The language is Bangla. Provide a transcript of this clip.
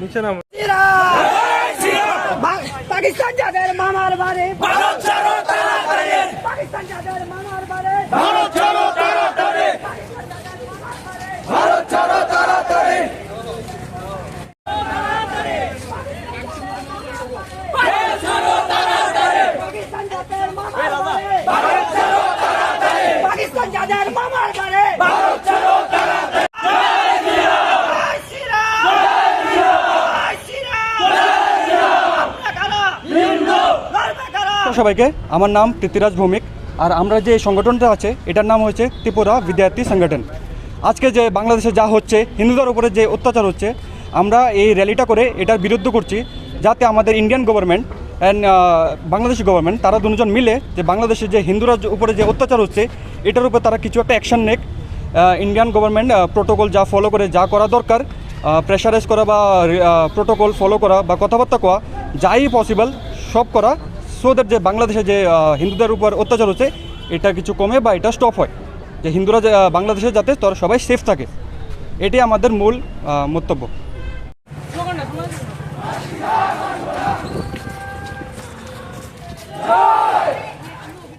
নিচে নাম। পাকিস্তান যাদের মামার বাড়ি। পাকিস্তান যাদের মামার বাড়ি পাকিস্তান যাদের মামার বাড়ি বাড়ি কারা? সবাইকে আমার নাম পৃথ্বীরাজ ভৌমিক আর আমরা যে সংগঠনটা আছে এটার নাম হচ্ছে ত্রিপুরা বিদ্যার্থী সংগঠন। আজকে যে বাংলাদেশে যা হচ্ছে হিন্দুদের উপরে যে অত্যাচার হচ্ছে আমরা এই র্যালিটা করে এটার বিরুদ্ধ করছি যাতে আমাদের Indian government and Bangladeshi government তারা দুজন মিলে যে বাংলাদেশে যে হিন্দুরা উপরে যে অত্যাচার হচ্ছে, এটার উপর তারা কিছু একটা অ্যাকশন নেক। ইন্ডিয়ান গভর্নমেন্ট প্রোটোকল যা ফলো করে যা করা দরকার প্রেশারাইজ করা বা প্রোটোকল ফলো করা বা কথাবার্তা করা যাই পসিবল সব করা সো দ্যাট যে বাংলাদেশে যে হিন্দুদের উপর অত্যাচার হচ্ছে, এটা কিছু কমে বা এটা স্টপ হয়। যে হিন্দুরা বাংলাদেশে যাতে তারা সবাই সেফ থাকে। এটাই আমাদের মূল জয়